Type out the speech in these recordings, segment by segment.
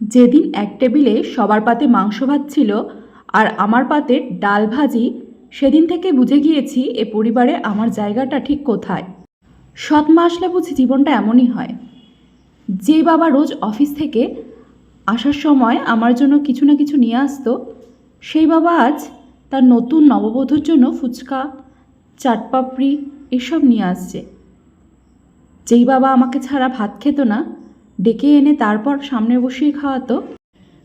যেদিন এক টেবিলে সবার পাতে মাংস ভাত ছিল আর আমার পাতে ডাল ভাজি, সেদিন থেকে বুঝে গিয়েছি এ পরিবারে আমার জায়গাটা ঠিক কোথায়। সৎ মা আসলে বুঝি জীবনটা এমনই হয়। যে বাবা রোজ অফিস থেকে আসার সময় আমার জন্য কিছু না কিছু নিয়ে আসতো, সেই বাবা আজ তার নতুন নববধূর জন্য ফুচকা চাটপাপড়ি এসব নিয়ে আসছে। যেই বাবা আমাকে ছাড়া ভাত খেত না ডেকে এনে তারপর সামনে বসিয়ে খাওয়াতো।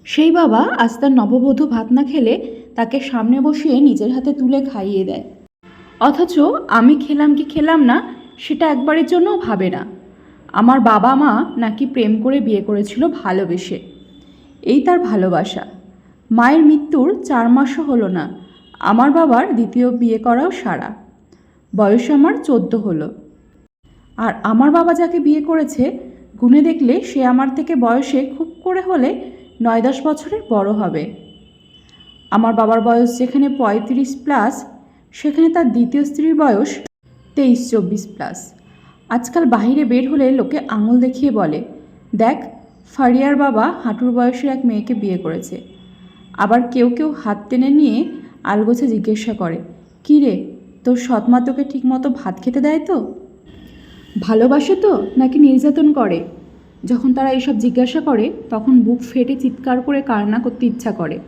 সেই বাবা আজ তার নববধূ ভাত না খেলে তাকে সামনে বসিয়ে নিজের হাতে তুলে খাইয়ে দেয়। অথচ আমি খেলাম কি খেলাম না, সেটা একবারের জন্যও ভাবে না। আমার বাবা মা নাকি প্রেম করে বিয়ে করেছিল ভালোবেসে। এই তার ভালোবাসা। মায়ের মৃত্যুর চার মাসও হলো না, আমার বাবার দ্বিতীয় বিয়ে করাও সারা। বয়স আমার চোদ্দ হলো। আর আমার বাবা যাকে বিয়ে করেছে গুনে দেখলে সে আমার থেকে বয়সে খুব করে হলে নয় দশ বছরের বড় হবে। আমার বাবার বয়স যেখানে পঁয়ত্রিশ প্লাস সেখানে তার দ্বিতীয় স্ত্রীর বয়স তেইশ চব্বিশ প্লাস আজকাল বাইরে বের হলে লোকে আঙুল দেখিয়ে বলে, দেখ, ফারিয়ার বাবা হাঁটুর বয়সের এক মেয়েকে বিয়ে করেছে। আবার কেউ কেউ হাত টেনে নিয়ে আলগোছে জিজ্ঞাসা করে, কী রে, তোর সৎমা তোকে ঠিকমতো ভাত খেতে দেয় তো? ভালোবাসে তো নাকি নির্যাতন করে? যখন তারা এইসব জিজ্ঞাসা করে, তখন বুক ফেটে চিৎকার করে কান্না করতে ইচ্ছা করে।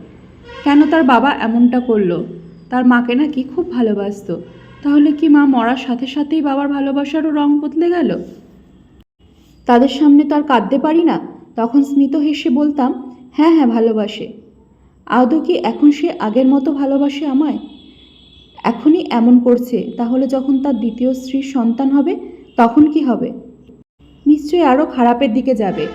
কেন তার বাবা এমনটা করল? তার মাকে নাকি খুব ভালোবাসতো। তাহলে কি মা মরার সাথে সাথেই বাবার ভালোবাসারও রং বদলে গেল? তাদের সামনে তো আর কাঁদতে পারি না। তখন স্মিত হেসে বলতাম হ্যাঁ হ্যাঁ ভালোবাসে। আদৌ কি এখন সে আগের মতো ভালোবাসে আমায়? এখনই এমন করছে, তাহলে যখন তার দ্বিতীয় স্ত্রীর সন্তান হবে তখন কি হবে? নিশ্চয়ই আরও খারাপের দিকে যাবে।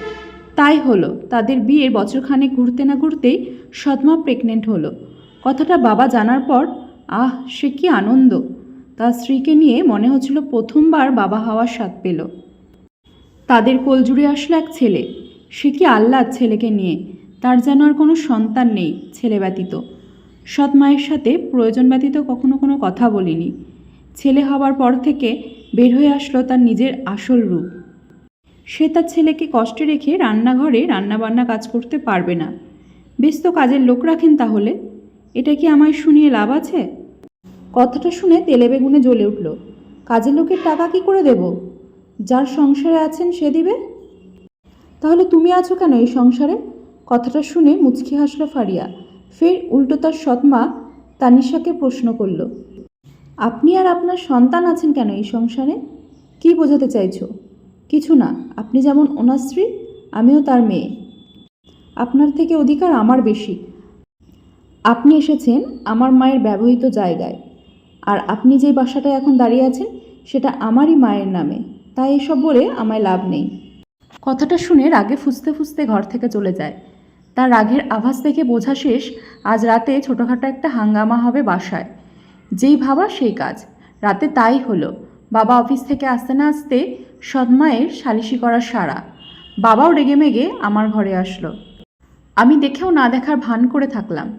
তাই হলো, তাদের বিয়ের বছরখানে ঘুরতে না ঘুরতেই সৎমা প্রেগনেন্ট হলো। কথাটা বাবা জানার পর, আহ, সে কি আনন্দ! তার স্ত্রীকে নিয়ে মনে হচ্ছিল প্রথমবার বাবা হওয়ার স্বাদ পেল। তাদের কোল জুড়ে আসলো এক ছেলে। সে কি আল্লাহ ছেলেকে নিয়ে? তার যেন আর কোনো সন্তান নেই, ছেলে ব্যতীত। সৎ মায়ের সাথে প্রয়োজন ব্যতীত কখনো কোনো কথা বলিনি। ছেলে হওয়ার পর থেকে বের হয়ে আসলো তার নিজের আসল রূপ। সে তার ছেলেকে কষ্টে রেখে রান্নাঘরে রান্নাবান্না কাজ করতে পারবে না। বেশ তো কাজের লোক রাখেন তাহলে। এটা কি আমায় শুনিয়ে লাভ আছে? কথাটা শুনে তেলে বেগুনে জ্বলে উঠল। কাজের লোকের টাকা কি করে দেব? যার সংসারে আছেন সে দিবে? তাহলে তুমি আছো কেন এই সংসারে? কথাটা শুনে মুচকি হাসলো ফারিয়া। ফের উল্টো তার সৎমা তানিশাকে প্রশ্ন করল। আপনি আর আপনার সন্তান আছেন কেন এই সংসারে? কি বোঝাতে চাইছো? কিছু না, আপনি যেমন ওনার স্ত্রী, আমিও তার মেয়ে। আপনার থেকে অধিকার আমার বেশি। আপনি এসেছেন আমার মায়ের ব্যবহৃত জায়গায়। আর আপনি যে বাসাটায় এখন দাঁড়িয়ে আছেন, সেটা আমারই মায়ের নামে। তাই এসব বলে আমায় লাভ নেই। কথাটা শুনে রাগে ফুসতে ফুসতে ঘর থেকে চলে যায়। তার রাগের আভাস দেখে বোঝা শেষ, আজ রাতে ছোটোখাটো একটা হাঙ্গামা হবে বাসায়। যেই ভাবা সেই কাজ। রাতে তাই হলো। বাবা অফিস থেকে আসতে না আসতে সৎমায়ের সালিশি করার সারা বাবাও রেগে মেগে আমার ঘরে আসলো। আমি দেখেও না দেখার ভান করে থাকলাম।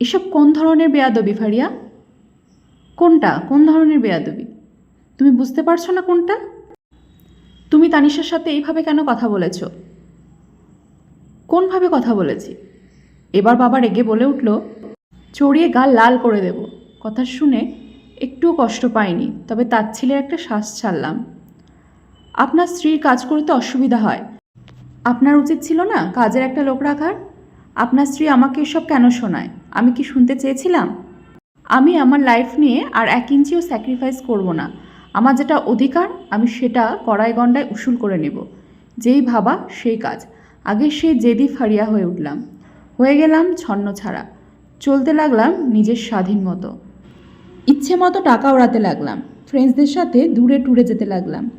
এসব কোন ধরনের বেয়াদবি ফারিয়া? কোনটা? কোন ধরনের বেয়াদবি? তুমি বুঝতে পারছ না কোনটা? তুমি তানিশার সাথে এইভাবে কেন কথা বলেছ? কোনভাবে কথা বলেছি? এবার বাবা রেগে বলে উঠল, চড়িয়ে গাল লাল করে দেব। কথা শুনে একটুও কষ্ট পাইনি, তবে তার ছেলের একটা শ্বাস ছাড়লাম। আপনার স্ত্রীর কাজ করতে অসুবিধা হয়। আপনার উচিত ছিল না কাজের একটা লোক রাখার? আপনার স্ত্রী আমাকে এসব কেন শোনায়? আমি কি শুনতে চেয়েছিলাম? আমি আমার লাইফ নিয়ে আর এক ইঞ্চিও স্যাক্রিফাইস করব না। আমার যেটা অধিকার, আমি সেটা কড়াই গণ্ডায় উসুল করে নেব। যেই ভাবা সেই কাজ। আগে সে জেদি ফারিয়া হয়ে উঠলাম। হয়ে গেলাম ছন্ন ছাড়া। চলতে লাগলাম নিজের স্বাধীন মতো। ইচ্ছে মতো টাকা ওড়াতে লাগলাম। ফ্রেন্ডসদের সাথে দূরে ট্যুরে যেতে লাগলাম।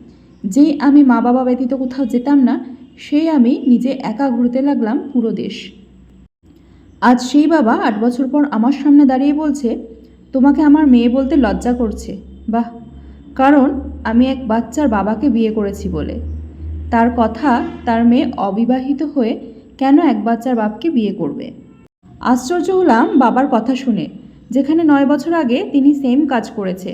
যেই আমি মা বাবা ব্যতীত কোথাও যেতাম না, সেই আমি নিজে একা ঘুরতে লাগলাম পুরো দেশ। আজ সেই বাবা আট বছর পর আমার সামনে দাঁড়িয়ে বলছে, তোমাকে আমার মেয়ে বলতে লজ্জা করছে। বাহ! কারণ আমি এক বাচ্চার বাবাকে বিয়ে করেছি বলে। তার কথা তার মেয়ে অবিবাহিত হয়ে কেন এক বাচ্চার বাপকে বিয়ে করবে? আশ্চর্য হলাম বাবার কথা শুনে। যেখানে নয় বছর আগে তিনি সেম কাজ করেছে।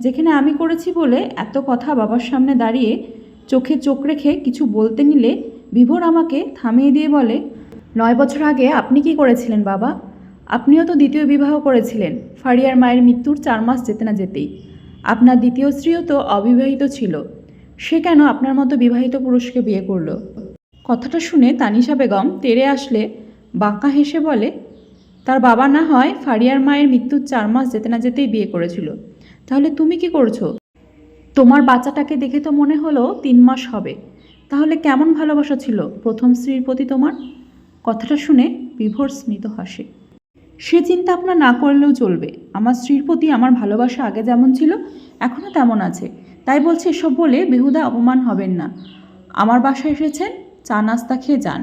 যেখানে আমি করেছি বলে এত কথা বাবার সামনে দাঁড়িয়ে চোখে চোখ রেখে কিছু বলতে নিলে বিভোর আমাকে থামিয়ে দিয়ে বলে, নয় বছর আগে আপনি কি করেছিলেন বাবা? আপনিও তো দ্বিতীয় বিবাহ করেছিলেন। ফারিয়ার মায়ের মৃত্যুর চার মাস যেতে না যেতেই। আপনার দ্বিতীয় স্ত্রীও তো অবিবাহিত ছিল। সে কেন আপনার মতো বিবাহিত পুরুষকে বিয়ে করল? কথাটা শুনে তানিশা বেগম তেরে আসলে বাঁকা হেসে বলে তার বাবা না হয় ফারিয়ার মায়ের মৃত্যুর চার মাস যেতে না যেতেই বিয়ে করেছিল। তাহলে তুমি কি করছ? তোমার বাচ্চাটাকে দেখে তো মনে হলো তিন মাস হবে। তাহলে কেমন ভালোবাসা ছিল প্রথম স্ত্রীর প্রতি তোমার? কথাটা শুনে বিভোর স্মিত হাসে। সে চিন্তা আপনার না করলেও চলবে। আমার স্ত্রীর প্রতি আমার ভালোবাসা আগে যেমন ছিল এখনও তেমন আছে। তাই বলছি এসব বলে বেহুদা অপমান হবেন না। আমার বাসায় এসেছেন, চা নাস্তা খেয়ে যান।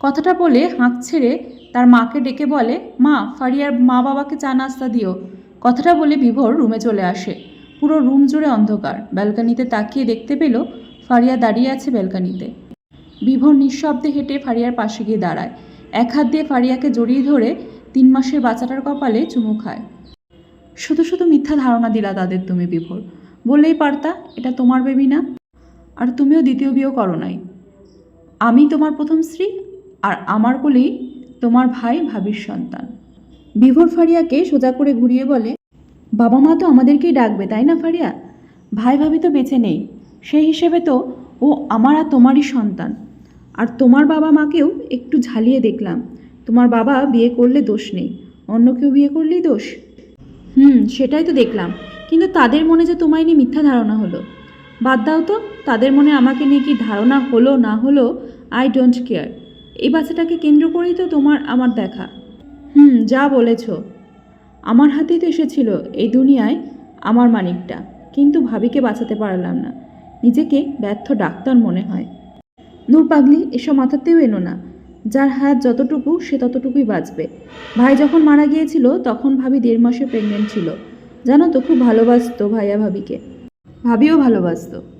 কথাটা বলে হাঁক ছেড়ে তার মাকে ডেকে বলে, মা, ফারিয়ার মা বাবাকে চা নাস্তা দিও। কথাটা বলে বিভোর রুমে চলে আসে। পুরো রুম জুড়ে অন্ধকার। ব্যালকানিতে তাকিয়ে দেখতে পেল ফারিয়া দাঁড়িয়ে আছে ব্যালকানিতে। বিভোর নিঃশব্দে হেঁটে ফারিয়ার পাশে গিয়ে দাঁড়ায়। এক হাত দিয়ে ফারিয়াকে জড়িয়ে ধরে তিন মাসের বাচ্চাটার কপালে চুমু খায়। শুধু শুধু মিথ্যা ধারণা দিলা তাদের তুমি বিভোর। বললেই পারতা, এটা তোমার বেবি না। আর তুমিও দ্বিতীয় বিয়েও করো নাই। আমি তোমার প্রথম স্ত্রী? আর আমার কোলেই তোমার ভাই ভাবির সন্তান। বিভোর ফারিয়াকে সোজা করে ঘুরিয়ে বলে, বাবা মা তো আমাদেরকেই ডাকবে, তাই না ফারিয়া? ভাই ভাবি তো বেঁচে নেই। সেই হিসেবে তো ও আমার আর তোমারই সন্তান। আর তোমার বাবা মাকেও একটু ঝালিয়ে দেখলাম। তোমার বাবা বিয়ে করলে দোষ নেই। অন্য কেউ বিয়ে করলেই দোষ? হুম, সেটাই তো দেখলাম। কিন্তু তাদের মনে যে তোমায় নিয়ে মিথ্যা ধারণা হলো। বাদ দাও তো, তাদের মনে আমাকে নিয়ে কি ধারণা হলো না হলো আই ডোন্ট কেয়ার এই বাচ্চাটাকে কেন্দ্র করেই তো তোমার আমার দেখা। হুম, যা বলেছ। আমার হাতেই তো এসেছিল এই দুনিয়ায় আমার মানিকটা। কিন্তু ভাবিকে বাঁচাতে পারলাম না। নিজেকে ব্যর্থ ডাক্তার মনে হয়। নূর পাগলি, এসব মাথাতেও এনো না। যার হাত যতটুকু, সে ততটুকুই বাঁচবে। ভাই যখন মারা গিয়েছিল, তখন ভাবি দেড় মাসে প্রেগনেন্ট ছিল। জানো তো, খুব ভালোবাসতো ভাইয়া ভাবিকে। ভাবিও ভালোবাসতো।